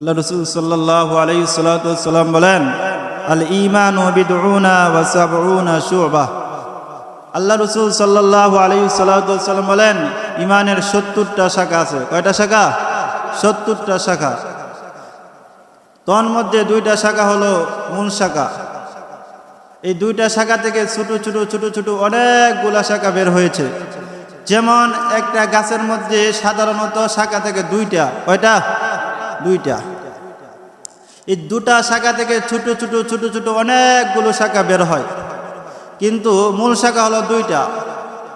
আল্লাহ রসুল সাল্লাহ আলাই সাল্লাম বলেন আল ইমান আল্লাহ রসুল সাল্লাহ আলাই সাল্লাম বলেন ইমানের সত্তরটা শাখা আছে। কয়টা শাখা? সত্তরটা শাখা। তন মধ্যে দুইটা শাখা হলো মূল শাখা। এই দুইটা শাখা থেকে ছোট ছোট ছোট ছোট অনেকগুলা শাখা বের হয়েছে। যেমন একটা গাছের মধ্যে সাধারণত শাখা থেকে দুইটা, কয়টা? দুইটা। এই দুটা শাখা থেকে ছোট ছোট ছোট ছোট অনেকগুলো শাখা বের হয়। কিন্তু মূল শাখা হলো দুইটা।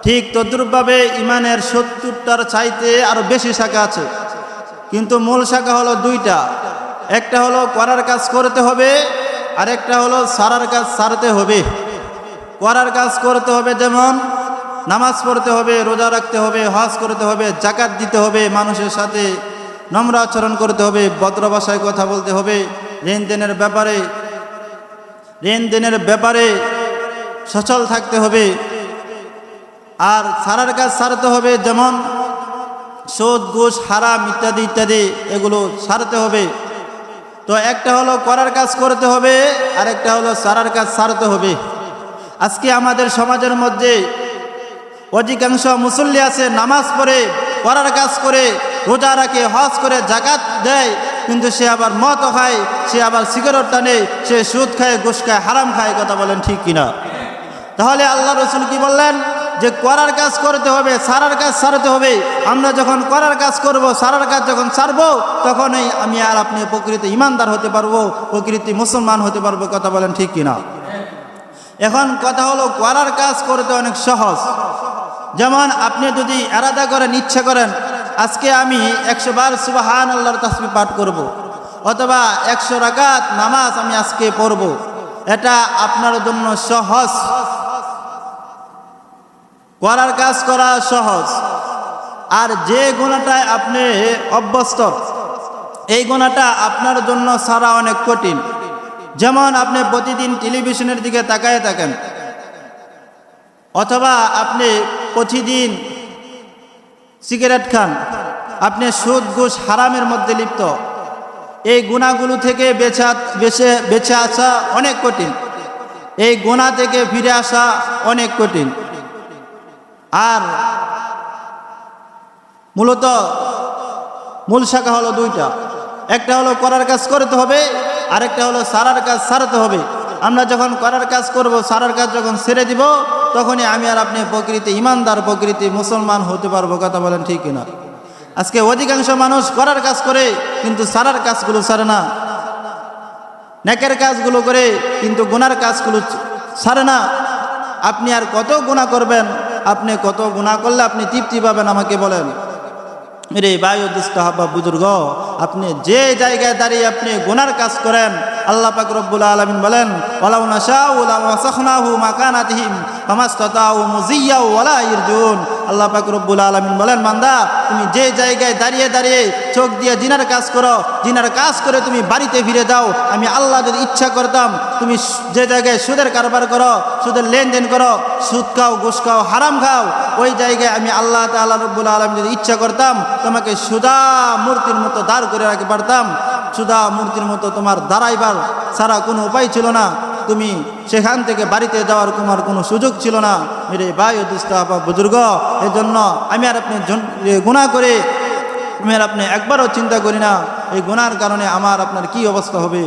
ঠিক তদ্রুপভাবে ইমানের সত্তরটার চাইতে আরও বেশি শাখা আছে। কিন্তু মূল শাখা হলো দুইটা। একটা হলো করার কাজ করতে হবে আর একটা হলো সারার কাজ সারতে হবে। করার কাজ করতে হবে যেমন নামাজ পড়তে হবে, রোজা রাখতে হবে, হজ করতে হবে, জাকাত দিতে হবে, মানুষের সাথে নম্র আচরণ করতে হবে, ভদ্র ভাষায় কথা বলতে হবে লেনদেনের ব্যাপারে লেনদেনের ব্যাপারে সচল থাকতে হবে। আর সারার কাজ সারতে হবে, যেমন সোদ, ঘুষ, হারাম ইত্যাদি ইত্যাদি এগুলো সারতে হবে। তো একটা হলো করার কাজ করতে হবে আর একটা হলো সারার কাজ সারতে হবে। আজকে আমাদের সমাজের মধ্যে অধিকাংশ মুসল্লি আছে, নামাজ পড়ে, করার কাজ করে, রোজা রাখে, হজ করে জাকাত দেয়। কিন্তু সে আবার মদ খায়, সে আবার সিগারেট টানে সে সুদ খায়, ঘুষ খায়, হারাম খায়, কথা বলেন ঠিক কিনা? তাহলে আল্লাহ রসুল কি বললেন? যে করার কাজ করতে হবে, সারার কাজ সারতে হবে। আমরা যখন করার কাজ করব, সারার কাজ যখন সারবো, তখনই আমি আর আপনি প্রকৃতি ইমানদার হতে পারব, প্রকৃতি মুসলমান হতে পারব, কথা বলেন ঠিক কিনা? এখন কথা হলো, করার কাজ করতে অনেক সহজ। যেমন আপনি যদি এরাদা করেন, ইচ্ছা করেন আজকে আমি একশো বার সুবাহান আল্লাহর তাসবি পাঠ করব। অথবা একশো রাকাত নামাজ আমি আজকে পড়ব। এটা আপনার জন্য সহজ। করার কাজ করা সহজ। আর যে গুণাটায় আপনি অভ্যস্ত, এই গুণাটা আপনার জন্য সারা অনেক কঠিন। যেমন আপনি প্রতিদিন টেলিভিশনের দিকে তাকায় থাকেন, অথবা আপনি প্রতিদিন সিগারেট খান। আপনি সুদ, ঘুষ হারামের মধ্যে লিপ্ত। এই গুণাগুলো থেকে বেচা বেছে বেছে আসা অনেক কঠিন। এই গুণা থেকে ফিরে আসা অনেক কঠিন। আর মূলত মূল শাখা হলো দুইটা। একটা হলো করার কাজ করতে হবে, আরেকটা হলো সারার কাজ সারাতে হবে। আমরা যখন করার কাজ করব, সারার কাজ যখন ছেড়ে দিব, তখনই আমি আর আপনি প্রকৃতি, ইমানদার প্রকৃতি মুসলমান হতে পারব, কথা বলেন ঠিক কিনা? আজকে অধিকাংশ মানুষ করার কাজ করে, কিন্তু সারার কাজগুলো সারে না। নেকের কাজগুলো করে, কিন্তু গুনার কাজগুলো সারে না। আপনি আর কত গুণা করবেন, আপনি কত গুণা করলে আপনি তৃপ্তি পাবেন আমাকে বলেন। রে বায়ু দুস্তাহাবা বুজুর্গ, আপনি যে জায়গায় দাঁড়িয়ে আপনি গোনার কাজ করেন, আল্লাহ পাক রব্বুল আলমিন বলেন আল্লাহ পাক রব্বুল আলমিন বলেন মান্দা তুমি যে জায়গায় দাঁড়িয়ে দাঁড়িয়ে চোখ দিয়ে জিনার কাজ করো, জিনার কাজ করে তুমি বাড়িতে ফিরে দাও আমি আল্লাহ যদি ইচ্ছা করতাম, তুমি যে জায়গায় সুদের কারবার করো, সুদের লেনদেন করো, সুদ খাও, ঘুষ খাও, হারাম খাও ওই জায়গায় আমি আল্লাহ তাল্লাহ রব্বুল আলম যদি ইচ্ছা করতাম, তোমাকে সুদা মূর্তির মতো দাঁড় করে রাখতে পারতাম। সুদা মূর্তির মতো তোমার দাঁড়াইবার ছাড়া কোনো উপায় ছিল না। তুমি সেখান থেকে বাড়িতে যাওয়ার তোমার কোনো সুযোগ ছিল না। মেরে ভাই দুস্তাহাবা বুজুর্গ এই জন্য আমি আর আপনি গুণা করে, আমি আর আপনি একবারও চিন্তা করি না। এই গুণার কারণে আমার আপনার কি অবস্থা হবে?